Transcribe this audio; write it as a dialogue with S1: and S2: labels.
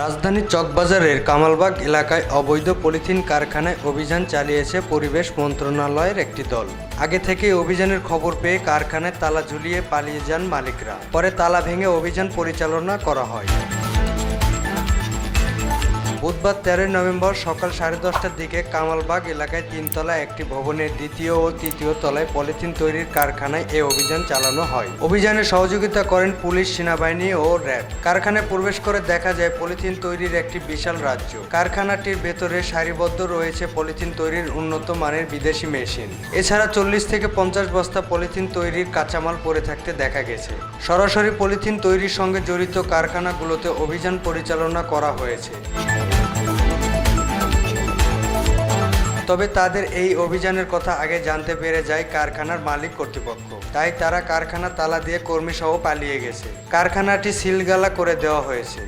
S1: রাজধানীর চকবাজারের কামালবাগ এলাকায় অবৈধ পলিথিন কারখানায় অভিযান চালিয়েছে পরিবেশ মন্ত্রণালয়ের একটি দল। আগে থেকে অভিযানের খবর পেয়ে কারখানায় তালা ঝুলিয়ে পালিয়ে যান মালিকরা। পরে তালা ভেঙে অভিযান পরিচালনা করা হয়। বুধবার তেরোই নভেম্বর সকাল সাড়ে দশটার দিকে কামালবাগ এলাকায় তিনতলা একটি ভবনের দ্বিতীয় ও তৃতীয় তলায় পলিথিন তৈরির কারখানায় এ অভিযান চালানো হয়। অভিযানে সহযোগিতা করেন পুলিশ, সেনাবাহিনী ও র্যাব। কারখানায় প্রবেশ করে দেখা যায় পলিথিন তৈরির একটি বিশাল রাজ্য। কারখানাটির ভেতরে সারিবদ্ধ রয়েছে পলিথিন তৈরির উন্নত মানের বিদেশি মেশিন। এছাড়া চল্লিশ থেকে পঞ্চাশ বস্তা পলিথিন তৈরির কাঁচামাল পড়ে থাকতে দেখা গেছে। সরাসরি পলিথিন তৈরির সঙ্গে জড়িত কারখানাগুলোতে অভিযান পরিচালনা করা হয়েছে। তবে তাদের এই অভিযানের কথা আগে জানতে পেরে যায় কারখানার মালিক কর্তৃপক্ষ। তাই তারা কারখানা তালা দিয়ে কর্মী সহ পালিয়ে গেছে। কারখানাটি সিলগালা করে দেওয়া হয়েছে।